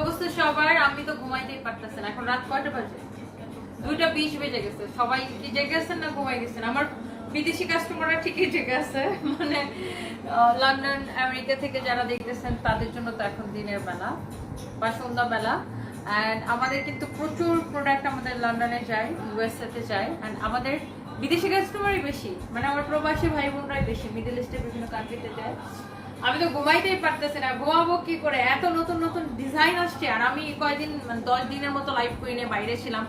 অবস্থা সবার, আমি তো ঘুমাইতেই এখন রাত কয়টা বাজে? দুইটা বিশ বেজে গেছে। সবাই কি জেগে আছেন না ঘুমাই গেছেন? আমার বিদেশি কাস্টমাররা ঠিকই জেগে আছে। মানে লন্ডন আমেরিকা থেকে যারা দেখতেছেন, তাদের জন্য তো এখন দিনের বেলা বা সন্ধ্যা বেলা অ্যান্ড আমাদের কিন্তু প্রচুর প্রোডাক্ট আমাদের লন্ডনে যায় ইউএসএ তে যায়। অ্যান্ড আমাদের বিদেশি কাস্টমারই বেশি। মানে আমার প্রবাসী ভাই বোনরাই বেশি। মিডল ইস্টের বিভিন্ন কান্ট্রিতে যায়। আমি তো ঘুমাইতেই পারতেছি না। ঘুমাবো কি করে? এত নতুন নতুন ডিজাইন আসছে আর আমি কয়দিন মানে দশ দিনের মতো লাইভ কুইনে বাইরে ছিলাম।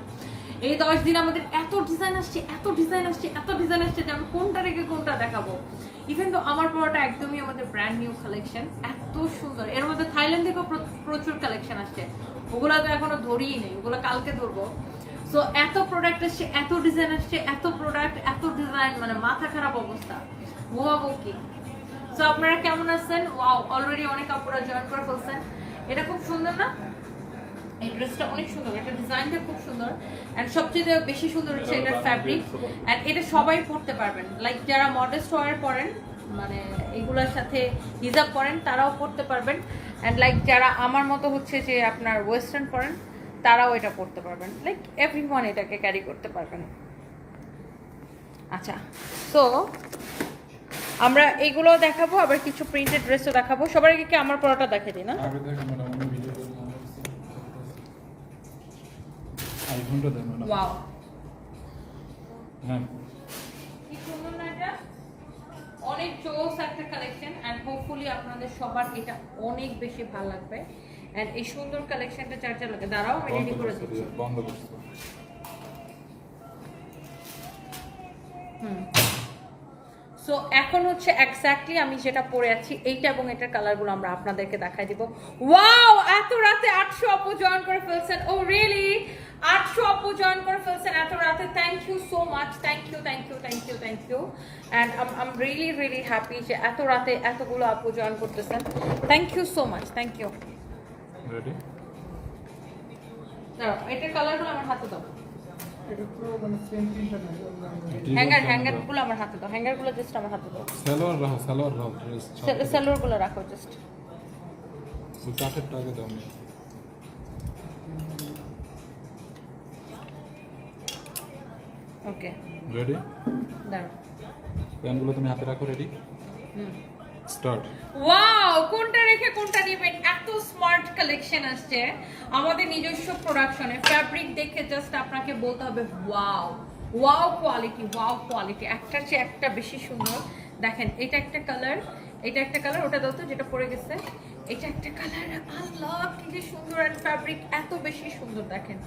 এই দশ দিন আমাদের এত ডিজাইন আসছে, এত ডিজাইন আসছে, এত ডিজাইন আসছে যে আমি কোনটা রেখে কোনটা দেখাবো। ইভেন তো আমার পড়াটা একদমই আমাদের ব্র্যান্ড নিউ কালেকশন এত সুন্দর। এর মধ্যে থাইল্যান্ড থেকেও প্র- প্রচুর কালেকশন আসছে। ওগুলো তো এখনও ধরিই নেই, ওগুলো কালকে ধরবো। সো এত প্রোডাক্ট আসছে, এত ডিজাইন আসছে, এত প্রোডাক্ট এত ডিজাইন মানে মাথা খারাপ অবস্থা। ঘুমাবো কি? সো আপনারা কেমন আছেন? ওয়াও অলরেডি অনেক আপুরা জয়েন করে ফেলছেন। এটা খুব সুন্দর না? এই ড্রেসটা অনেক সুন্দর। এটা ডিজাইনটা খুব সুন্দর। এন্ড সবচেয়ে বেশি সুন্দর হচ্ছে ফ্যাব্রিক এটা সবাই পরতে পারবেন। লাইক যারা মডেস্ট ওয়ার পরেন মানে এগুলোর সাথে পরেন, তারাও পরতে পারবেন। লাইক যারা আমার মতো হচ্ছে যে আপনার ওয়েস্টার্ন পরেন, তারাও এটা পরতে পারবেন। লাইক এভরি এটাকে ক্যারি করতে পারবেন। আচ্ছা সো আমরা এইগুলো দেখাবো আবার কিছু প্রিন্টেড ড্রেসও দেখাবো। সবার আগে কি আমার পরোটা দেখে দিই না? ওয়াও। হ্যাঁ। কি সুন্দর না এটা? অনেক জোস একটা কালেকশন এন্ড হোপফুলি আপনাদের সবার এটা অনেক বেশি ভালো লাগবে। এন্ড এই সুন্দর কালেকশনটা চার চার লাগে দাঁড়াও আমি রেডি করে দিচ্ছি। বন্ধ করছ। হুম। সো এখন হচ্ছে এক্স্যাক্টলি আমি যেটা পরে আছি এইটা এবং এটার কালারগুলো আমরা আপনাদেরকে দেখাই দিব। ওয়াও এত রাতে আটশো আপু জয়েন করে ফেলছেন। ও রিয়েলি আটশো আপু জয়েন করে ফেলছেন এত রাতে। Thank you so much thank you thank you thank you thank you and I'm really really happy যে এত রাতে এতগুলো আপু জয়েন করতেছেন। Thank you so much thank you ready এটার কালারগুলো আমার হাতে দাও। হ্যাঙ্গার হ্যাঙ্গারগুলো আমার হাতে দাও। হ্যাঙ্গারগুলো জাস্ট আমার হাতে দাও। সালোয়ার রাখো সালোয়ার রাখো ড্রেস সেলোরগুলো রাখো জাস্ট কাঠের টাকা দাও ওকে রেডি দাঁড়াও। প্যানগুলো তুমি হাতে রাখো রেডি হুম। স্টার্ট। ওয়াও কোনটা রেখে কোনটা নেবেন এত স্মার্ট কালেকশন আসছে। আমাদের নিজস্ব প্রোডাকশনে ফ্যাব্রিক দেখে জাস্ট আপনাকে বলতে হবে wow wow quality wow quality একটা চেয়ে একটা বেশি সুন্দর। দেখেন, এটা একটা কালার এটা একটা কালার ওটা দাও যেটা পড়ে গেছে। এটা একটা কালার আল্লাহ কি সুন্দর অ্যান্ড ফ্যাব্রিক এত বেশি সুন্দর দেখেন।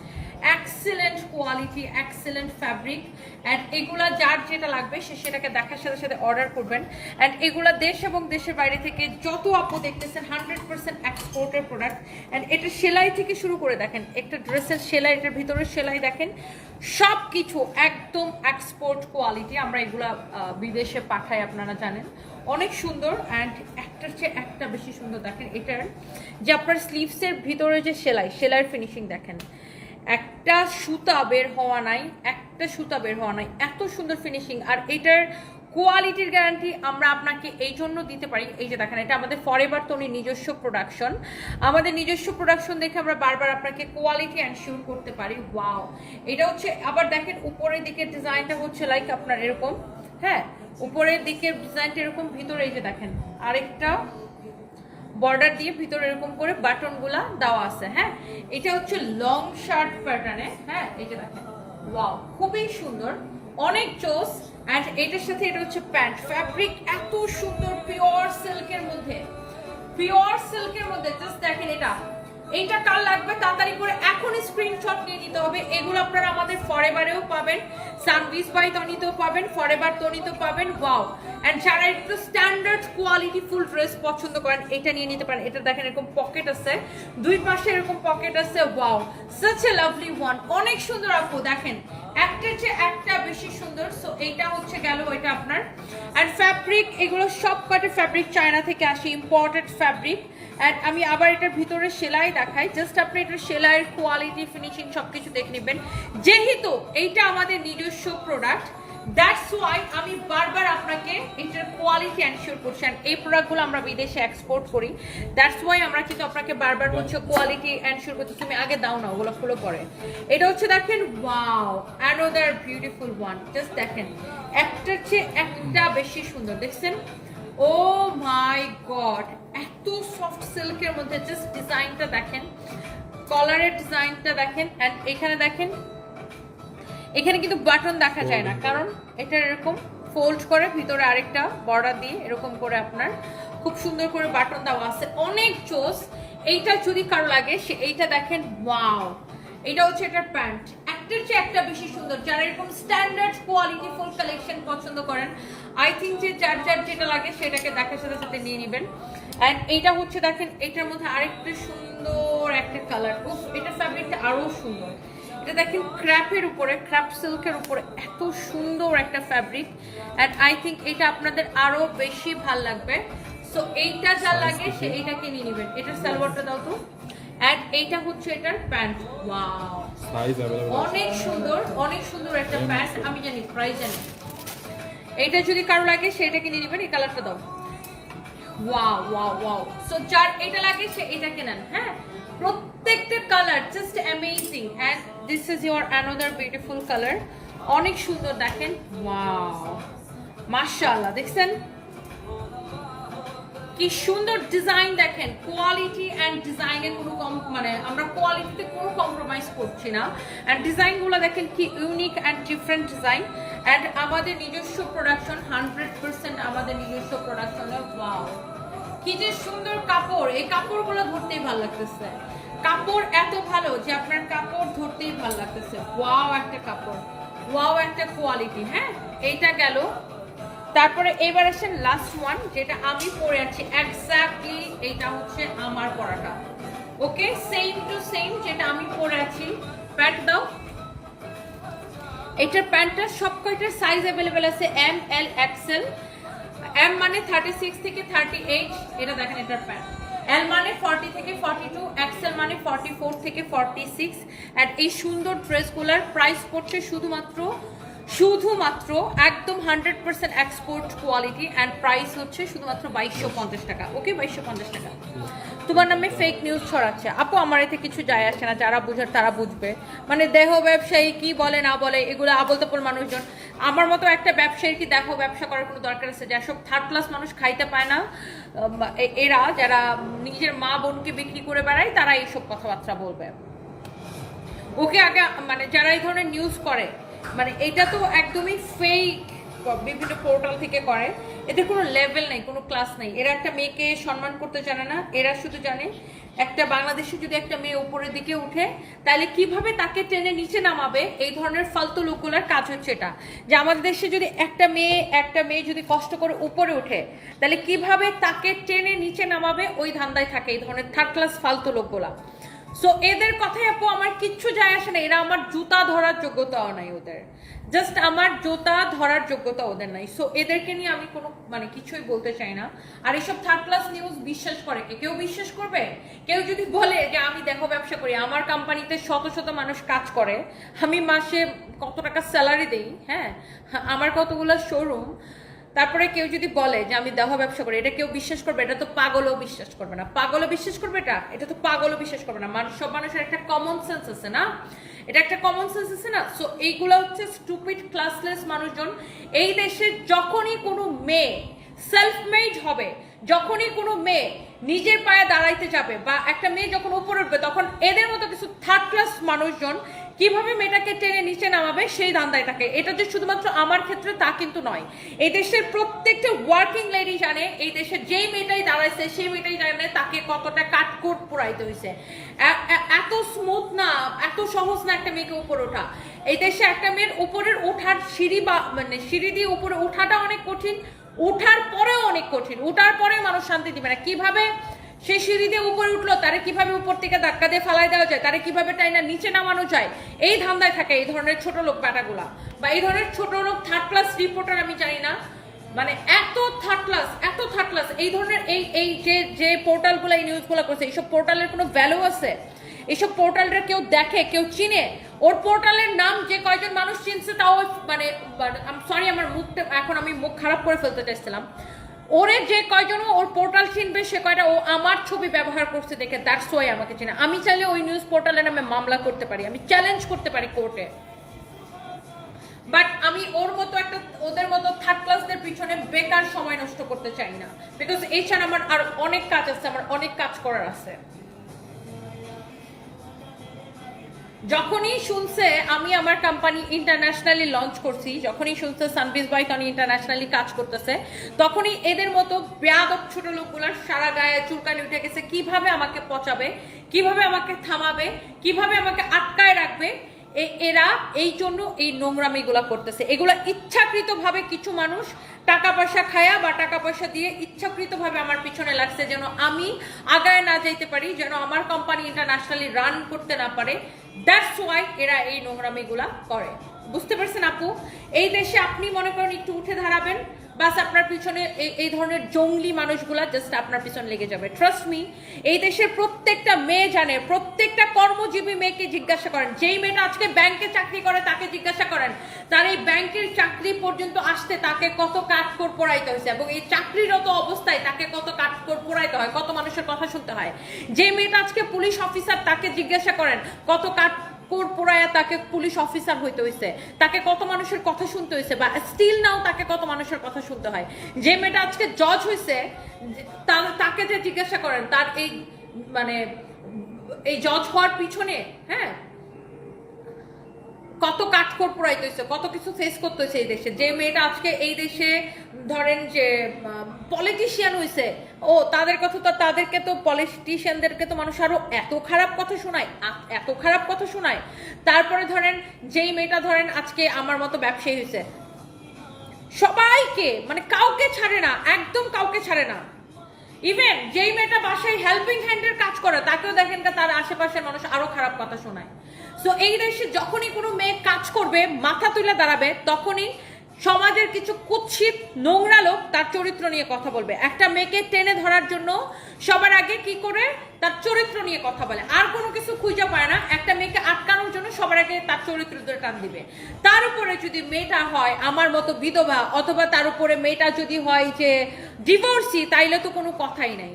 Excellent quality excellent fabric and এগুলা যার যেটা লাগবে সে সেটাকে দেখার সাথে সাথে অর্ডার করবেন। অ্যান্ড এগুলা দেশ এবং দেশের বাইরে থেকে যত আপু দেখতেছেন হান্ড্রেড পার্সেন্ট এক্সপোর্টের প্রোডাক্ট অ্যান্ড এটা সেলাই থেকে শুরু করে দেখেন, একটা ড্রেসের সেলাই এটার ভিতরে সেলাই দেখেন সব কিছু একদম এক্সপোর্ট কোয়ালিটি আমরা এগুলা বিদেশে পাঠাই, আপনারা জানেন। অনেক সুন্দর অ্যান্ড একটার চেয়ে একটা বেশি সুন্দর দেখেন এটার। যে আপনার স্লিভসের ভিতরে যে সেলাই, সেলাইয়ের ফিনিশিং দেখেন। একটা সুতা বের হওয়া নাই, একটা সুতা বের হওয়া নাই, এত সুন্দর ফিনিশিং আর এটার কোয়ালিটির গ্যারান্টি আমরা আপনাকে এই জন্য দিতে পারি। এই যে দেখেন, এটা আমাদের ফরেভার তনি নিজস্ব প্রোডাকশন আমাদের নিজস্ব প্রোডাকশন দেখে আমরা বারবার আপনাকে কোয়ালিটি অ্যানশিওর করতে পারি। ওয়াও এটা হচ্ছে, আবার দেখেন, উপরের দিকে ডিজাইনটা হচ্ছে লাইক আপনার এরকম। হ্যাঁ? উপরের দিকের ডিজাইনটা এরকম, ভিতরে এই যে দেখেন, আরেকটা বর্ডার দিয়ে ভিতরে এরকম করে বাটনগুলা দেওয়া আছে হ্যাঁ? এটা হচ্ছে লং শার্ট প্যাটার্নে হ্যাঁ? যে দেখেন ওয়াও খুবই সুন্দর, অনেক চোস অ্যান্ড এটার সাথে এটা হচ্ছে প্যান্ট। ফ্যাব্রিক এত সুন্দর পিওর সিল্কের মধ্যে পিওর সিল্কের মধ্যে জাস্ট দেখেন এটা এইটা কাল লাগবে তাড়াতাড়ি করে এখনই স্ক্রিনশট নিয়ে নিতে হবে। এগুলো আপনারা আমাদের ফরেভারেও পাবেন। সানভিস বাই তনিতেও পাবেন ফরেভার তনিতেও পাবেন ওয়াও এন্ড যারা একটু স্ট্যান্ডার্ড কোয়ালিটি ফুল ড্রেস পছন্দ করেন, এটা নিয়ে নিতে পারেন। এটা দেখেন এরকম পকেট আছে। দুই পাশে এরকম পকেট আছে wow such a lovely one অনেক সুন্দর আপু, দেখেন। একটার চেয়ে একটা বেশি সুন্দর সো এইটা হচ্ছে গেল এটা আপনার। অ্যান্ড ফ্যাব্রিক এগুলো সব কটা ফ্যাব্রিক চায়না থেকে আসে ইম্পোর্টেড ফ্যাব্রিক অ্যান্ড আমি আবার এটার ভিতরে সেলাই দেখাই। জাস্ট আপনি এটার সেলাইয়ের কোয়ালিটি ফিনিশিং সব কিছু দেখে নেবেন। যেহেতু এইটা আমাদের নিজস্ব প্রোডাক্ট দ্যাটস ওয়াই আমি বারবার আপনাকে এটার কোয়ালিটি এনশিওর করছি। And এই প্রোডাক্টগুলো আমরা বিদেশে এক্সপোর্ট করি। দ্যাটস ওয়াই আমরা কিন্তু আপনাকে বারবার বলছি কোয়ালিটি এনশিওর করছি তুমি আগে দাও না, ওগুলো খুলে পরে এটা হচ্ছে দেখেন wow another beautiful one just দেখেন, একটার চেয়ে একটা বেশি সুন্দর। দেখছেন? ও মাই গড এত সফট সিল্কের মধ্যে জাস্ট ডিজাইনটা দেখেন। কলারের ডিজাইনটা দেখেন। অ্যান্ড এখানে দেখেন এখানে কিন্তু বাটন দেখা যায় না। কারণ এটা এরকম ফোল্ড করে ভিতরে আরেকটা বর্ডার দিয়ে এরকম করে আপনার খুব সুন্দর করে বাটন দেওয়া আছে। অনেক চোস। এইটা যদি কারও লাগে সে এইটা দেখেন ওয়াও এটা হচ্ছে এটার প্যান্ট। একটার চেয়ে একটা বেশি সুন্দর। যারা এরকম স্ট্যান্ডার্ড কোয়ালিটি ফুল কালেকশন পছন্দ করেন আই থিঙ্ক যে যার যার যেটা লাগে সেটাকে দেখার সাথে সাথে নিয়ে নেবেন। অ্যান্ড এইটা হচ্ছে দেখেন এটার মধ্যে আরেকটা সুন্দর একটা কালার উফ এটা ফ্যাব্রিকটা আরও সুন্দর। এটা দেখেন ক্র্যাপের উপরে ক্র্যাপ সিল্কের উপরে এত সুন্দর একটা ফ্যাব্রিক অ্যান্ড আই থিঙ্ক এটা আপনাদের আরও বেশি ভালো লাগবে। সো এইটা যা লাগে সে এইটাকে নিয়ে নেবেন। এটার সালোয়ারটা দাও তো। অ্যান্ড এইটা হচ্ছে এটার প্যান্ট ওয়াও সাইজ অ্যাভেলেবল অনেক সুন্দর অনেক সুন্দর একটা প্যান্ট আমি জানি প্রাইস জানি। এইটা যদি কারও লাগে সেটাকে নিয়ে নেবেন এই কালারটা দাও। ওয়াও ওয়াও ওয়াও সো যার এটা লাগে সে এটাকে নেন হ্যাঁ? প্রত্যেকটা colour just amazing and this is your another beautiful colour অনেক সুন্দর দেখেন। ওয়াও মাশাআল্লাহ দেখছেন? কি সুন্দর ডিজাইন দেখেন কোয়ালিটি অ্যান্ড ডিজাইনের কোনো কম মানে আমরা কোয়ালিটিতে কোনো কম্প্রোমাইজ করছি না। অ্যান্ড ডিজাইনগুলো দেখেন কি unique and different design and আমাদের নিজস্ব প্রোডাকশন হান্ড্রেড পার্সেন্ট আমাদের নিজস্ব প্রোডাকশনে ওয়াও কি যে সুন্দর কাপড়, এই কাপড়গুলো ধরতেই ভালো লাগতেছে। কাপড় এত ভালো যে আপনার কাপড় ধরতেই ভালো লাগতেছে। ওয়াও একটা কাপড় ওয়াও একটা কোয়ালিটি হ্যাঁ? এইটা গেল তারপরে এবার আসেন লাস্ট ওয়ান যেটা আমি পরে আছি। এক্স্যাক্টলি এইটা হচ্ছে আমার পরাটা ওকে সেম টু সেম যেটা আমি পরে আছি। প্যান্ট দাও। এটার প্যান্টটার সব কয়টার সাইজ অ্যাভেলেবেল আছে? এম এল এক্সেল এম মানে থার্টি সিক্স থেকে থার্টি এইট এটা দেখেন এটার প্যান্ট এল মানে ফর্টি থেকে ফর্টি টু এক্সেল মানে ফর্টি ফোর থেকে ফর্টি সিক্স অ্যান্ড এই সুন্দর ড্রেসগুলোর প্রাইস পড়ছে শুধুমাত্র শুধুমাত্র একদম hundred percent export quality and price হচ্ছে শুধুমাত্র বাইশশো পঞ্চাশ টাকা। ওকে বাইশশো পঞ্চাশ টাকা। তোমার নামে ফেক নিউজ ছড়াচ্ছে। আপু, আমার এতে কিছু যায় আসে না। যারা বুঝার তারা বুঝবে। মানে দেহ ব্যবসায়ী কি বলে, না বলে, এগুলো আবল তাবল মানুষজন। আমার মতো একটা ব্যবসায়ীর কি দেখো ব্যবসা করার কোনো দরকার আছে? যেসব থার্ড ক্লাস মানুষ খাইতে পায় না এরা, যারা নিজের মা বোনকে বিক্রি করে বেড়ায়, তারা এইসব কথাবার্তা বলবে। ওকে আগে মানে যারা এই ধরনের নিউজ করে মানে এটা তো একদমই ফেক বিভিন্ন পোর্টাল থেকে করে। এদের কোনো লেভেল নেই, কোনো ক্লাস নেই। এরা একটা মেয়েকে সম্মান করতে জানে না, এরা শুধু জানে একটা বাংলাদেশে যদি একটা মেয়ে উপরের দিকে উঠে, তাহলে কীভাবে তাকে টেনে নিচে নামাবে? এই ধরনের ফালতু লোকগুলোর কাজ হচ্ছে এটা। যে আমাদের দেশে যদি একটা মেয়ে একটা মেয়ে যদি কষ্ট করে উপরে উঠে, তাহলে কীভাবে তাকে টেনে নিচে নামাবে? ওই ধান্দায় থাকে এই ধরনের থার্ড ক্লাস ফালতু লোকগুলা। সো এদের কথায় আপু আমার কিচ্ছু যায় আসে না। এরা আমার জুতা ধরার যোগ্যতাও নাই ওদের। জাস্ট আমার জুতা ধরার যোগ্যতা ওদের নাই। সো এদেরকে নিয়ে আমি কোনো মানে কিছুই বলতে চাই না। আর এসব থার্ড ক্লাস নিউজ বিশ্বাস করে কে? কেউ বিশ্বাস করবে? কেউ যদি বলে যে, আমি দেখো ব্যবসা করি, আমার কোম্পানিতে শত শত মানুষ কাজ করে, আমি মাসে কত টাকা স্যালারি দেই? হ্যাঁ আমার কতগুলো শোরুম তারপরে কেউ যদি বলে যে আমি দেহ ব্যবসা করি, এটা কেউ বিশ্বাস করবে? এটা তো পাগলও বিশ্বাস করবে না। পাগলও বিশ্বাস করবে এটা? এটা তো পাগলও বিশ্বাস করবে না। মানুষ সব মানুষের একটা কমন সেন্স আছে না? এটা একটা কমন সেন্স আছে না? সো এইগুলো হচ্ছে স্টুপিড ক্লাসলেস মানুষজন। এই দেশে যখনই কোনো মেয়ে সেলফ মেড হবে, যখনই কোনো মেয়ে নিজের পায়ে দাঁড়াইতে যাবে বা একটা মেয়ে যখন উপরে উঠবে, তখন এদের মতো কিছু থার্ড ক্লাস মানুষজন কীভাবে মেয়েটাকে টেনে নিচে নামাবে সেই ধান্দায় থাকে এটা যে শুধুমাত্র আমার ক্ষেত্রে তা কিন্তু নয়। এই দেশের প্রত্যেকটা ওয়ার্কিং লেডি জানে, এই দেশের যেই মেয়েটাই দাঁড়াইছে, সেই মেয়েটাই জানে তাকে কতটা কাটকোট পুরাইতে হয়েছে এত স্মুথ না, এত সহজ না একটা মেয়েকে উপরে ওঠা। এই দেশে একটা মেয়ের উপরের ওঠার সিঁড়ি বা মানে সিঁড়ি দিয়ে উপরে ওঠাটা অনেক কঠিন, ওঠার পরেও অনেক কঠিন, ওঠার পরে মানুষ শান্তি দিবে না। কীভাবে সে সিঁড়ি দিয়ে উপরে উঠল, তারে কীভাবে উপর থেকে ধাক্কা দিয়ে ফালাই দেওয়া যায়, তারে কীভাবে টাইনা নিচে নামানো যায়, এই ধান্দায় থাকে এই ধরনের ছোট লোক ব্যাটাগুলা বা এই ধরনের ছোট লোক থার্ড ক্লাস রিপোর্টার আমি জানি না মানে এত থার্ড ক্লাস এত থার্ড ক্লাস এই ধরনের এই এই যে যে পোর্টালগুলো এই নিউজগুলো করছে, এইসব পোর্টালের কোনো ভ্যালু আছে? এইসব পোর্টালটা কেউ দেখে, কেউ চিনে? ওর পোর্টালের নাম যে কয়জন মানুষ চিনছে তাও মানে সরি আমার মুখটা, এখন আমি মুখ খারাপ করে ফেলতে চাইছিলাম। ওরে যে কয়জন ওর পোর্টাল চিনবে, সে কয়টা ও আমার ছবি ব্যবহার করছে দেখে দ্যাটস ওয়াই আমাকে চিনে। আমি চাইলে ওই নিউজ পোর্টালের নামে মামলা করতে পারি, আমি চ্যালেঞ্জ করতে পারি কোর্টে বাট আমি ওর মতো একটা, ওদের মতো থার্ড ক্লাসদের পিছনে বেকার সময় নষ্ট করতে চাই না। বিকজ এছাড়া আমার আর অনেক কাজ আছে, আমার অনেক কাজ করার আছে। যখনই শুনছে, আমি আমার কোম্পানি ইন্টারন্যাশনালি লঞ্চ করছি, যখনই শুনছে সানবিজ বাইক আমি ইন্টারন্যাশনালি কাজ করতেছে, তখনই এদের মতো বেয়াদব ছোট লোকগুলার সারা গায়ে চুলকানি উঠে গেছে। কীভাবে আমাকে পচাবে? কীভাবে আমাকে থামাবে? কীভাবে আমাকে আটকায় রাখবে? এরা এই জন্য এই নোংরামিগুলা করতেছে। এগুলা ইচ্ছাকৃতভাবে কিছু মানুষ টাকা পয়সা খায়া বা টাকা পয়সা দিয়ে ইচ্ছাকৃতভাবে আমার পিছনে লাগছে, যেন আমি আগায় না যাইতে পারি, যেন আমার কোম্পানি ইন্টারন্যাশনালি রান করতে না পারে। দ্যাটস ওয়াই এরা এই নোংরামিগুলা করে। বুঝতে পারছেন আপু? এই দেশে আপনি মনে করেন একটু উঠে দাঁড়াবেন বাস আপনার পিছনে এই- ধরনের জঙ্গলি মানুষগুলা জাস্ট আপনার পিছনে লেগে যাবে। ট্রাস্ট মি এই দেশের প্রত্যেকটা মেয়ে জানে, প্রত্যেকটা কর্মজীবী মেয়েকে জিজ্ঞাসা করেন। যেই মেয়েটা আজকে ব্যাংকে চাকরি করে, তাকে জিজ্ঞাসা করেন। তার এই ব্যাংকের চাকরি পর্যন্ত আসতে তাকে কত কাঠকোর পোড়াইতে হয়েছে এবং এই চাকরিরত অবস্থায় তাকে কত কাঠকোর পোড়াইতে হয়? কত মানুষের কথা শুনতে হয়? যে মেয়েটা আজকে পুলিশ অফিসার তাকে জিজ্ঞাসা করেন, কত কাঠ কোর পোড়ায়া তাকে পুলিশ অফিসার হইতে হয়েছে তাকে কত মানুষের কথা শুনতে হয়েছে বা স্টিল নাও তাকে কত মানুষের কথা শুনতে হয়। যে মেয়েটা আজকে জজ হয়েছে তাকে যে জিজ্ঞাসা করেন, তার এই মানে এই জজ হওয়ার পিছনে হ্যাঁ কত কাঠখোর পোড়াইতে হয়েছে কত কিছু ফেস করতে হয়েছে এই দেশে। যে মেয়েটা আজকে এই দেশে, ধরেন যে পলিটিশিয়ান হয়েছে ও তাদের কথা তো, তাদেরকে তো পলিটিশিয়ানদেরকে তো মানুষ আরও এত খারাপ কথা শোনায় এত খারাপ কথা শোনায়। তারপরে ধরেন, যেই মেয়েটা ধরেন আজকে আমার মতো ব্যবসায়ী হয়েছে সবাইকে মানে কাউকে ছাড়ে না, একদম কাউকে ছাড়ে না। ইভেন যেই মেয়েটা বাসায় হেল্পিং হ্যান্ডের কাজ করে, তাকেও দেখেন তার আশেপাশের মানুষ আরও খারাপ কথা শোনায়। সো এই দেশে যখনই কোনো মেয়ে কাজ করবে, মাথা তুলে দাঁড়াবে, তখনই সমাজের কিছু কুৎসিত নোংরা লোক তার চরিত্র নিয়ে কথা বলবে। একটা মেয়েকে টেনে ধরার জন্য সবার আগে কি করে? তার চরিত্র নিয়ে কথা বলে। আর কোনো কিছু খুঁজে পায় না। একটা মেয়েকে আটকানোর জন্য সবার আগে তার চরিত্র টান দিবে। তার উপরে যদি মেয়েটা হয়, আমার মতো বিধবা, অথবা তার উপরে মেয়েটা যদি হয় যে ডিভোর্সি তাইলে তো কোনো কথাই নাই।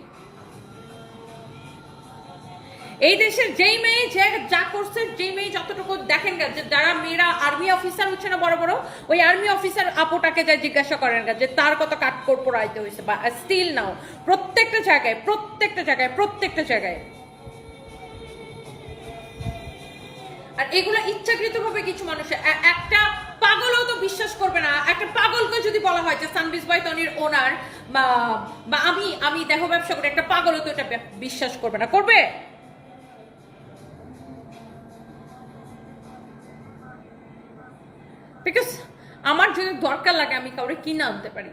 এই দেশের যেই মেয়ে যে যা করছে, যেই মেয়ে যতটুকু দেখেন যে যারা মেয়েরা আর্মি অফিসার হচ্ছে না বড় বড়, ওই আর্মি অফিসার আপুটাকে যা জিজ্ঞাসা করেন যে তার কত কাঠকোর পোড়াইতে হয়েছে বা স্টিল নাও, প্রত্যেকটা জায়গায় প্রত্যেকটা জায়গায় প্রত্যেকটা জায়গায়। আর এগুলো ইচ্ছাকৃতভাবে কিছু মানুষ একটা পাগলও তো বিশ্বাস করবে না। একটা পাগলকে যদি বলা হয় যে সানবিজ বাই তনির ওনার বা আমি আমি দেহ ব্যবসা করি, একটা পাগলও তো এটা বিশ্বাস করবে না। করবে? বিকজ আমার যদি দরকার লাগে, আমি কাউরে কিনে আনতে পারি।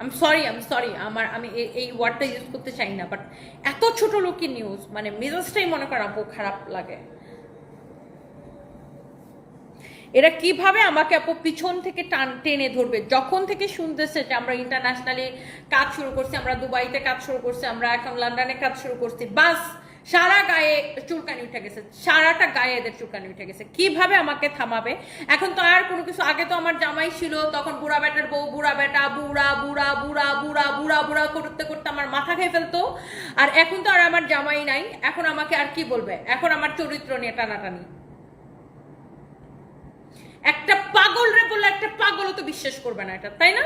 আমি সরি আমি সরি আমার, আমি এই ওয়ার্ডটা ইউজ করতে চাই না বাট এত ছোট লোকের নিউজ মানে মেজাজটাই মনে করা আপু খারাপ লাগে। এরা কীভাবে আমাকে আপু পিছন থেকে টান, টেনে ধরবে? যখন থেকে শুনতেছে যে আমরা ইন্টারন্যাশনালি কাজ শুরু করছি, আমরা দুবাইতে কাজ শুরু করছি, আমরা এখন লন্ডনে কাজ শুরু করছি, বাস সারা গায়ে চুলকানি উঠে গেছে, সারাটা গায়ে এদের চুলকানি উঠে গেছে। কীভাবে আমাকে থামাবে? এখন তো আর কোনো কিছু আগে তো আমার জামাই ছিল, তখন বুড়া বেটার বউ, বুড়া বেটা বুড়া বুড়া বুড়া বুড়া বুড়া বুড়া করতে করতে আমার মাথা খেয়ে ফেলতো। আর এখন তো আর আমার জামাই নাই, এখন আমাকে আর কি বলবে? এখন আমার চরিত্র নিয়ে টানাটানি। একটা পাগল রে বললে একটা পাগলও তো বিশ্বাস করবে না এটা, তাই না?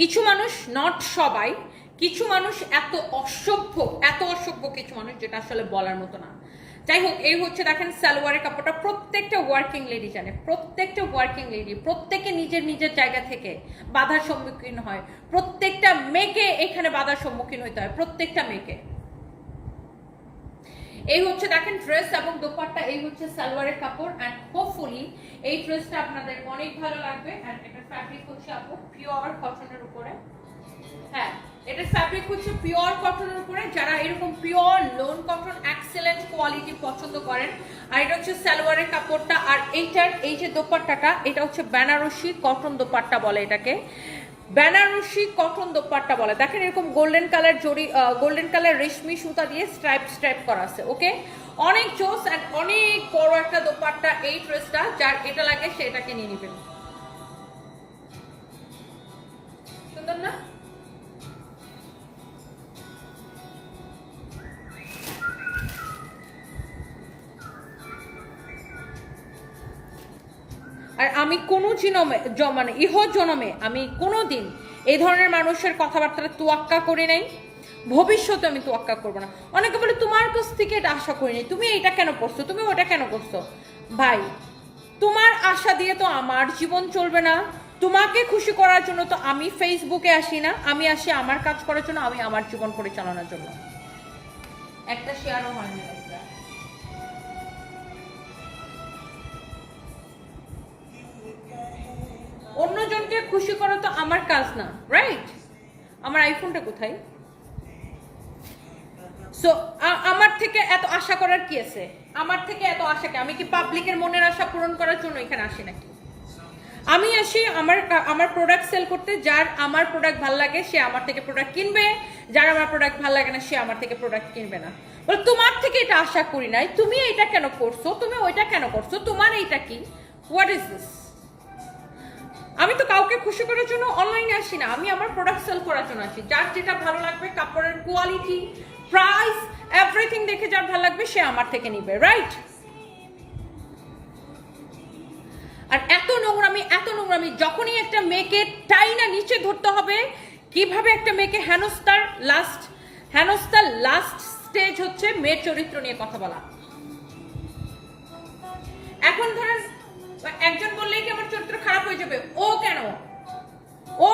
কিছু মানুষ নট সবাই, কিছু মানুষ এত অসভ্য এত অসভ্য কিছু মানুষ যেটা আসলে বলার মতো না। যাই হোক, এই হচ্ছে দেখেন সালোয়ারের কাপড়টা, প্রত্যেকটা ওয়ার্কিং লেডি জানে, প্রত্যেকটা ওয়ার্কিং লেডি প্রত্যেকে নিজের নিজের জায়গা থেকে বাধার সম্মুখীন হয়, প্রত্যেকটা মেয়েকে এখানে বাধার সম্মুখীন হতে হয়, প্রত্যেকটা মেয়েকে। এই হচ্ছে দেখেন ড্রেস এবং দোপাট্টা, এই হচ্ছে সালোয়ারের কাপড় অ্যান্ড হোপফুলি এই ড্রেসটা আপনাদের অনেক ভালো লাগবে অ্যান্ড এটা ফ্যাব্রিক হচ্ছে আপু পিওর কটনের উপরে। হ্যাঁ এটা ফ্যাব্রিক হচ্ছে পিওর কটনের উপরে, যারা এরকম pure lawn cotton excellent quality পছন্দ করেন। আর এটা হচ্ছে সালোয়ারের কাপড়টা, আর এইটার, এই যে দোপাট্টাটা, এটা হচ্ছে বেনারসি কটন দোপাট্টা বলে এটাকে। বেনারসি কটন দোপাট্টা বলে। দেখেন এরকম golden colour zari golden colour রেশমি সুতা দিয়ে স্ট্রাইপ স্ট্রাইপ করা আছে ওকে অনেক জোস অ্যান্ড অনেক বড় একটা দোপাট্টা এই ড্রেসটা, যার এটা লাগে সেটাকে নিয়ে নেবেন। সুন্দর না? আর আমি কোনো জিনমে মানে ইহ জনমে আমি কোনো দিন এই ধরনের মানুষের কথাবার্তা তোয়াক্কা করি নাই। ভবিষ্যতে আমি তোয়াক্কা করব না। অনেকে বলে, তোমার কাছ থেকে এটা আশা করি নাই। তুমি এটা কেন করছ? তুমি ওটা কেন করছ? ভাই, তোমার আশা দিয়ে তো আমার জীবন চলবে না। তোমাকে খুশি করার জন্য তো আমি ফেসবুকে আসি না। আমি আসি আমার কাজ করার জন্য, আমি আমার জীবন পরিচালনার জন্য। একটা শেয়ারও হয়নি। একটা। অন্যজনকে খুশি করা তো আমার কাজ না রাইট আমার আইফোনটা কোথায়? সো আমার থেকে এত আশা করার কি আছে? আমার থেকে এত আশা আমি কি পাবলিকের মনের আশা পূরণ করার জন্য এখানে আসি নাকি? আমি আসি আমার আমার প্রোডাক্ট সেল করতে, যার আমার প্রোডাক্ট ভালো লাগে, সে আমার থেকে প্রোডাক্ট কিনবে। যার আমার প্রোডাক্ট ভালো লাগে না, সে আমার থেকে প্রোডাক্ট কিনবে না। বলে, তোমার থেকে এটা আশা করি নাই। তুমি এটা কেন করছ? তুমি ওইটা কেন করছ? তোমার এইটা কি? হোয়াট ইজ দিস আমি তো কাউকে খুশি করার জন্য অনলাইনে আসি না। আমি আমার প্রোডাক্ট সেল করার জন্য আসি। যার যেটা ভালো লাগবে, কাপড়ের কোয়ালিটি প্রাইস এভরিথিং দেখে যার ভালো লাগবে, সে আমার থেকে নিবে রাইট আর এত নোংরামি এত নোংরামি, যখনই একটা মেয়েকে টাইনা নিচে ধরতে হবে, কীভাবে একটা মেয়েকে হেনস্তার লাস্ট হেনস্তার লাস্ট স্টেজ হচ্ছে মেয়ের চরিত্র নিয়ে কথা বলা। এখন ধরেন একজন বললেই কি আমার চরিত্র খারাপ হয়ে যাবে? ও কেন? ও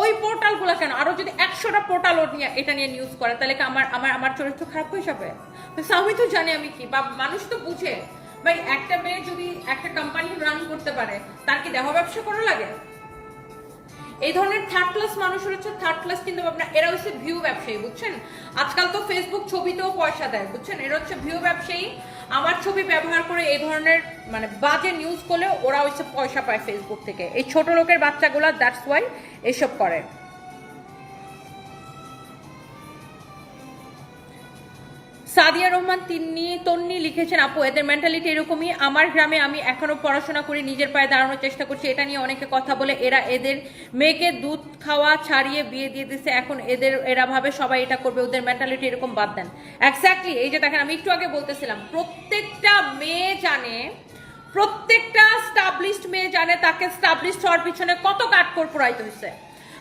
ওই পোর্টালগুলা কেন? আরও যদি একশোটা পোর্টাল ওর নিয়ে এটা নিয়ে নিউজ করে, তাহলে আমার আমার আমার চরিত্র খারাপ হয়ে যাবে? আমি তো জানি আমি কি, বা মানুষ তো বুঝে। ভাই, একটা মেয়ে যদি একটা কোম্পানি রান করতে পারে, তার কি দেহ ব্যবসা করা লাগে? এই ধরনের থার্ড ক্লাস মানুষের হচ্ছে থার্ড ক্লাস কিন্তু আপনার এরা হচ্ছে ভিউ ব্যবসায়ী, বুঝছেন? আজকাল তো ফেসবুক ছবিতেও পয়সা দেয়, বুঝছেন? এরা হচ্ছে ভিউ ব্যবসায়ী আমার ছবি ব্যবহার করে এই ধরনের মানে বাজে নিউজ করলে ওরা ওইসব পয়সা পায় ফেসবুক থেকে। এই ছোট লোকের বাচ্চাগুলো দ্যাটস ওয়াই এসব করে। সাদিয়া রহমান তিন্নি তন্নি লিখেছেন, আপু, এদের মেন্টালিটি এরকমই। আমার গ্রামে আমি এখনও পড়াশোনা করি, নিজের পায়ে দাঁড়ানোর চেষ্টা করছি। এটা নিয়ে অনেকে কথা বলে, এরা এদের মেয়েকে দুধ খাওয়া ছাড়িয়ে বিয়ে দিয়ে দিছে। এখন এদের, এরা ভাবে সবাই এটা করবে, ওদের মেন্টালিটি এরকম বাদ দেন। এক্স্যাক্টলি এই যে দেখেন, আমি একটু আগে বলতেছিলাম, প্রত্যেকটা মেয়ে জানে, প্রত্যেকটা স্টাবলিশড মেয়ে জানে, তাকে স্টাবলিশড হওয়ার পিছনে কত কাঠকর পুরাইতে হয়েছে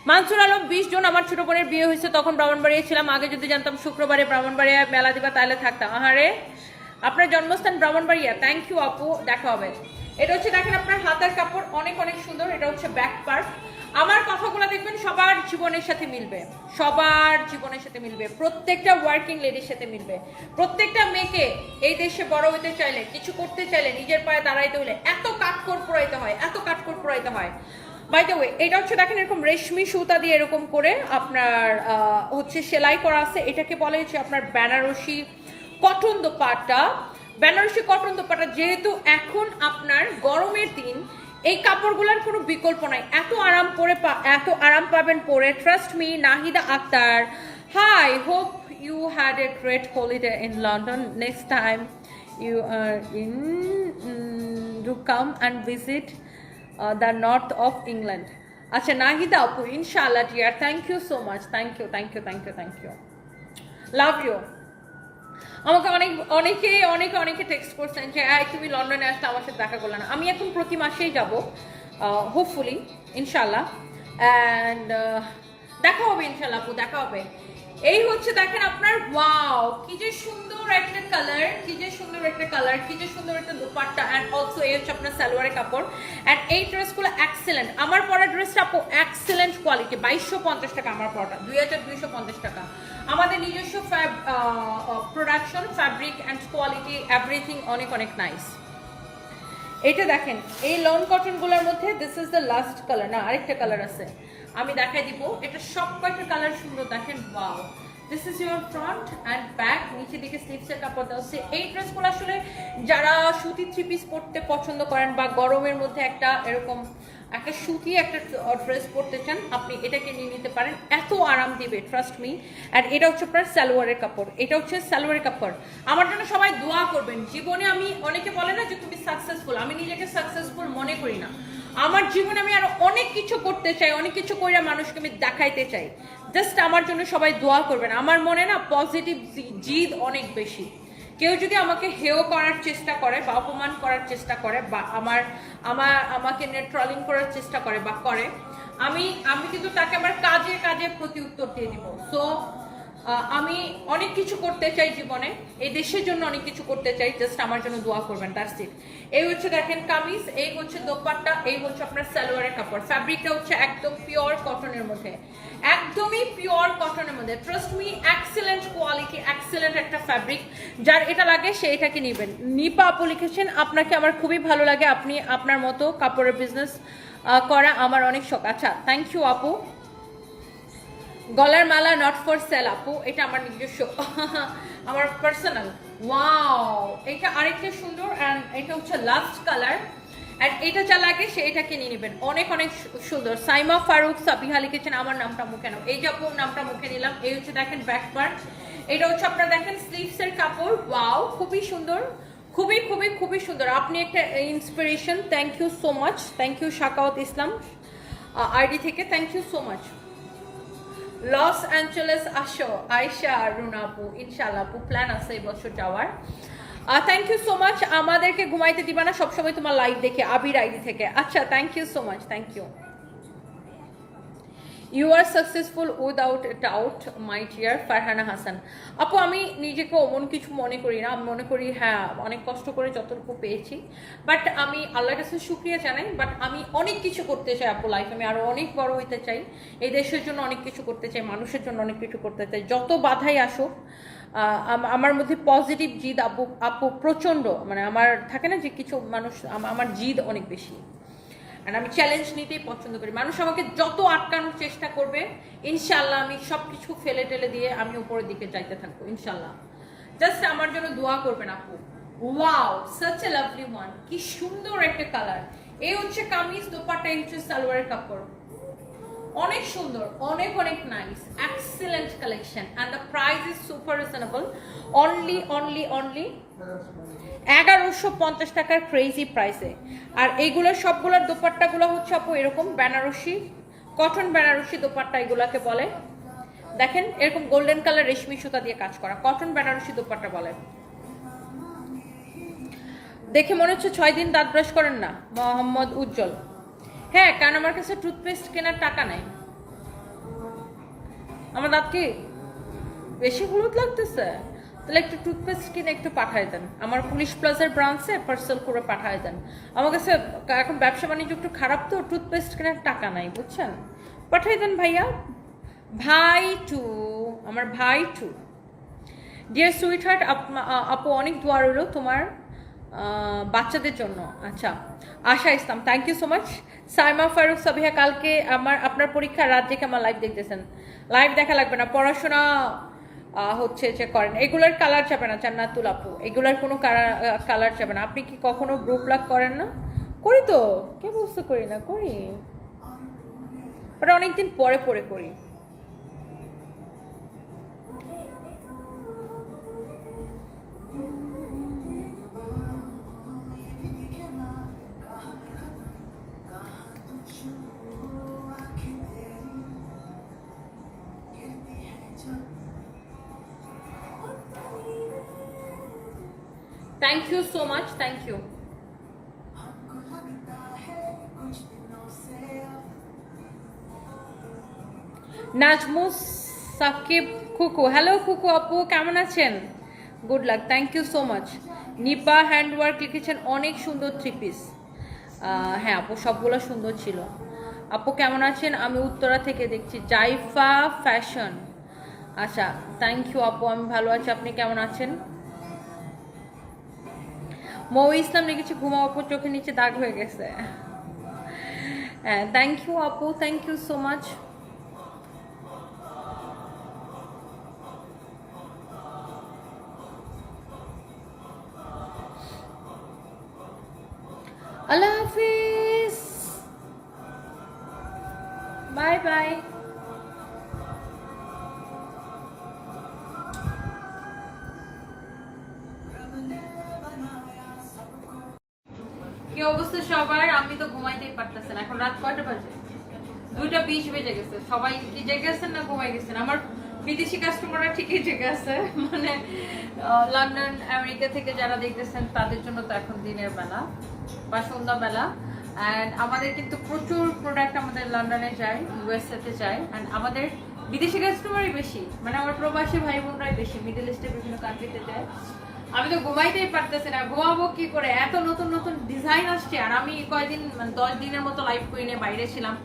মানসুর আলম, বিশ জন আমার ছোট বোনের বিয়ে হয়েছে, তখন ব্রাহ্মণবাড়িয়া ছিলাম। আগে যদি জানতাম শুক্রবারে ব্রাহ্মণবাড়িয়া মেলা দিবা, তাহলে থাকতাম। আহারে, আপনার জন্মস্থান ব্রাহ্মণবাড়িয়া। থ্যাংক ইউ আপু, দেখা হবে। এটা হচ্ছে, দেখেন আপনার হাতের কাপড়, অনেক অনেক সুন্দর। এটা হচ্ছে ব্যাক পার্ট আমার কথাগুলো দেখবেন, সবার জীবনের সাথে মিলবে। সবার জীবনের সাথে মিলবে। প্রত্যেকটা ওয়ার্কিং লেডির সাথে মিলবে। প্রত্যেকটা মেয়েকে এই দেশে বড় হইতে চাইলে, কিছু করতে চাইলে, নিজের পায়ে দাঁড়াইতে হলে এত কাঠকর পুরাইতে হয়, এত কাঠকর পুরাইতে হয়। বাই দ্য ওয়ে এটা হচ্ছে দেখেন এরকম রেশমি সুতা দিয়ে এরকম করে আপনার হচ্ছে সেলাই করা আছে। এটাকে বলে হচ্ছে আপনার বেনারসি কটন দোপাট্টা। বেনারসি কটন দোপাট্টা যেহেতু এখন আপনার গরমের দিন, এই কাপড়গুলোর কোনো বিকল্প নাই। এত আরাম পরে এত আরাম পাবেন পরে। Trust me Nahida Akter. Hi hope you had a great holiday in London next time you are in to come and visit the north of England আচ্ছা নাহিদা আপু, ইনশাআল্লাহ dear thank you so much thank you thank you thank you thank you love you আমাকে অনেক, অনেকে অনেকে অনেকে text করছেন যে হ্যাঁ তুমি লন্ডনে আসলে আমার সাথে দেখা করলে না। আমি এখন প্রতি মাসেই যাব হোপফুলি ইনশাল্লাহ অ্যান্ড দেখা হবে ইনশাল্লাহ আপু, দেখা হবে। এই হচ্ছে, দেখেন আপনার ওয়াও কি যে সুন্দর একটা কালার কি যে সুন্দর একটা কালার কি যে সুন্দর একটা দুপাট্টা অ্যান্ড অলসো এই হচ্ছে আপনার সালোয়ারের কাপড়. অ্যান্ড এই ড্রেসগুলো এক্সেলেন্ট আমার পরা ড্রেসটা আপু এক্সেলেন্ট কোয়ালিটি বাইশশো পঞ্চাশ টাকা আমার পরাটা, দুই হাজার দুইশো পঞ্চাশ টাকা। আমাদের নিজস্ব fab production fabric and quality everything অনেক অনেক নাইস এটা দেখেন, এই লন কটনগুলোর মধ্যে this is the last colour না, আরেকটা কালার আছে। আমি দেখাই দিব, এটা সব কয়টা কালার সুন্দর, দেখেন wow this is your front and back নিচে দিকে স্লিপসের কাপড় দেওয়া আছে এই ড্রেসগুলো আসলে যারা সুতি থ্রি পিস পরতে পছন্দ করেন বা গরমের মধ্যে একটা এরকম একটা সুতি একটা ড্রেস পরতে চান, আপনি এটাকে নিয়ে নিতে পারেন। এত আরাম দিবে ট্রাস্ট মি আর এটা হচ্ছে আপনার সালোয়ারের কাপড়। এটা হচ্ছে সালোয়ারের কাপড়। আমার জন্য সবাই দোয়া করবেন। জীবনে আমি অনেকে বলে না যে তুমি সাকসেসফুল আমি নিজেকে সাকসেসফুল মনে করি না। আমার জীবনে আমি আরও অনেক কিছু করতে চাই, অনেক কিছু কইরা মানুষকে আমি দেখাইতে চাই। জাস্ট আমার জন্য সবাই দোয়া করবেন। আমার মনে না পজিটিভ জিদ অনেক বেশি। কেউ যদি আমাকে হেয় করার চেষ্টা করে বা অপমান করার চেষ্টা করে বা আমার আমার, আমাকে ট্রলিং করার চেষ্টা করে বা করে, আমি আমি কিন্তু তাকে আমার কাজে কাজে প্রতি উত্তর দিয়ে দিব। সো আমি অনেক কিছু করতে চাই জীবনে, এই দেশের জন্য অনেক কিছু করতে চাই জাস্ট আমার জন্য দোয়া করবেন দ্যাটস ইট এই হচ্ছে দেখেন কামিজ, এই হচ্ছে দোপাট্টা, এই হচ্ছে আপনার সালোয়ারের কাপড়। ফ্যাব্রিকটা হচ্ছে একদম পিওর কটনের মধ্যে। একদমই পিওর কটনের মধ্যে। Trust me excellent quality excellent একটা ফ্যাব্রিক যার এটা লাগে, সে এটাকে নেবেন। নিপা আপু লিখেছেন, আপনাকে আমার খুবই ভালো লাগে। আপনি আপনার মতো কাপড়ের বিজনেস করা আমার অনেক শখ। আচ্ছা থ্যাংক ইউ আপু। গলার মালা নট ফর সেল আপু। এটা আমার নিজস্ব। আমার পার্সোনাল ওয়াও এটা আরেকটা সুন্দর অ্যান্ড এটা হচ্ছে লাস্ট কালার অ্যান্ড এটা যা লাগে সে এটা কিনে নেবেন। অনেক অনেক সুন্দর। সাইমা ফারুক সাবিহা লিখেছেন আমার নামটা মুখে নাও। এই যে আপুর নামটা মুখে নিলাম। এই হচ্ছে দেখেন ব্যাক পার্ট এটা হচ্ছে আপনারা দেখেন স্লিভসের কাপড়। ওয়াও খুবই সুন্দর। খুবই খুবই খুবই সুন্দর। আপনি একটা inspiration thank you so much thank you Shakawat Islam ID থেকে। Thank you so much Los Angeles আসো আয়সা রুনা আপু ইনশাল্লাহ আপু প্ল্যান আছে এই বছর যাওয়ার। থ্যাংক ইউ সো মাচ আমাদেরকে ঘুমাইতে দিবা না, সবসময় তোমার লাইভ দেখে, আবির আইডি থেকে। আচ্ছা thank you so much thank you you are successful without doubt my dear Farhana Hasan আপু আমি নিজেকে অমন কিছু মনে করি না আমি মনে করি হ্যাঁ অনেক কষ্ট করে যতটুকু পেয়েছি বাট আমি আল্লাহর কাছে শুক্রিয়া জানাই বাট আমি অনেক কিছু করতে চাই আপু লাইফ আমি আরও অনেক বড় হইতে চাই এই দেশের জন্য অনেক কিছু করতে চাই মানুষের জন্য অনেক কিছু করতে চাই যত বাধাই আসুক আমার মধ্যে পজিটিভ জিদ আপু আপু প্রচণ্ড মানে আমার থাকে না যে কিছু মানুষ আমার জিদ অনেক বেশি আর আমি চ্যালেঞ্জ নিতেই পছন্দ করি। মানুষ আমাকে যত আটকানোর চেষ্টা করবে ইনশাল্লাহ আমি সব কিছু ফেলে টেলে দিয়ে আমি উপরের দিকে যাইতে থাকব ইনশাল্লাহ জাস্ট আমার জন্য দোয়া করবেন আপু। Wow such a lovely one কি সুন্দর একটা কালার এই হচ্ছে কামিজ, দোপাট্টা, এই হচ্ছে সালোয়ারের কাপড়। অনেক সুন্দর, অনেক অনেক nice excellent collection and the price is super reasonable only only only এগারোশো পঞ্চাশ টাকার ক্রেজি প্রাইসে আর এইগুলোর সবগুলোর দোপাট্টাগুলো হচ্ছে আপু এরকম বেনারসি কটন বেনারসি দোপাট্টা এগুলাকে বলে। দেখেন, এরকম গোল্ডেন কালার রেশমি সুতা দিয়ে কাজ করা কটন বেনারসি দোপাট্টা বলে। দেখে মনে হচ্ছে ছয় দিন দাঁত ব্রাশ করেন না, মোহাম্মদ উজ্জ্বল। হ্যাঁ কারণ আমার কাছে টুথপেস্ট কেনার টাকা নাই। আমার দাঁত কি বেশি হলুদ লাগতেছে? তাহলে একটু টুথপেস্ট কিনে একটু পাঠায় দেন। আমার পুলিশ প্লাজার ব্রাঞ্চে পার্সেল করে পাঠায় দেন। আমার কাছে এখন ব্যবসা বাণিজ্য একটু খারাপ তো টুথপেস্ট কেনার টাকা নাই, বুঝছেন? পাঠাই দেন ভাইয়া। ভাই টু, আমার ভাই টু। ডিয়ার সুইট হার্ট আপু অনেক দোয়া রইল তোমার বাচ্চাদের জন্য। আচ্ছা Asha Islam thank you so much Saima Faruk Sabiha, কালকে আমার, আপনার পরীক্ষা, রাত দেখে আমার লাইভ দেখতেছেন। লাইভ দেখা লাগবে না, পড়াশোনা হচ্ছে যে করেন। এগুলার কালার চাবে না, জান্নাতুল আপু। এগুলার কোনো কালার চাবে না। আপনি কি কখনো গ্রুপ লাগ করেন না? করি তো। কে বুঝতে করি না? করি। ওটা অনেকদিন পরে পরে করি। Thank you so much thank you Najmu Sakib Kuku hello Kuku আপু কেমন আছেন? Good luck thank you so much Nipa handwork লিখেছেন, অনেক সুন্দর থ্রি পিস হ্যাঁ আপু, সবগুলো সুন্দর ছিল। আপু, কেমন আছেন? আমি উত্তরা থেকে দেখছি। জাইফা ফ্যাশন আচ্ছা থ্যাংক ইউ আপু, আমি ভালো আছি। আপনি কেমন আছেন? মৌ ইসলাম লিখেছে ঘুমাও, আপু চোখের নিচে দাগ হয়ে গেছে। হ্যাঁ থ্যাংক ইউ আপু থ্যাংক ইউ সো মাচ আল্লাহ হাফিজ। বাই বাই কি অবস্থা সবার? আমি তো ঘুমাইতেই পারতেছি এখন রাত কয়টা বাজে? দুইটা বিশ বেজে গেছে। সবাই কি জেগে আছেন না ঘুমাই গেছেন? আমার বিদেশি কাস্টমাররা ঠিকই জেগে আছে। মানে লন্ডন আমেরিকা থেকে যারা দেখতেছেন, তাদের জন্য তো এখন দিনের বেলা বা সন্ধ্যা বেলা অ্যান্ড আমাদের কিন্তু প্রচুর প্রোডাক্ট আমাদের লন্ডনে যায় ইউএসএ তে যায়। অ্যান্ড আমাদের বিদেশি কাস্টমারই বেশি। মানে আমার প্রবাসী ভাই বোনরাই বেশি। মিডল ইস্টের বিভিন্ন কান্ট্রিতে যায়। আমি তো ঘুমাইতেই পারতেছি না। ঘুমাবো কি করে? এত নতুন নতুন ডিজাইন আসছে আর আমি কয়েকদিন মানে দশ দিনের মতো লাইভ কুইনে বাইরে ছিলাম।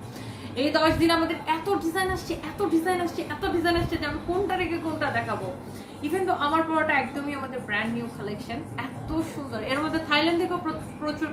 এই দশ দিন আমাদের এত ডিজাইন আসছে, এত ডিজাইন আসছে, এত ডিজাইন আসছে যে আমি কোনটা রেখে কোনটা দেখাবো। ইভেন তো আমার পড়াটা একদমই আমাদের ব্র্যান্ড নিউ কালেকশন এত সুন্দর। এর মধ্যে থাইল্যান্ড থেকেও প্র- প্রচুর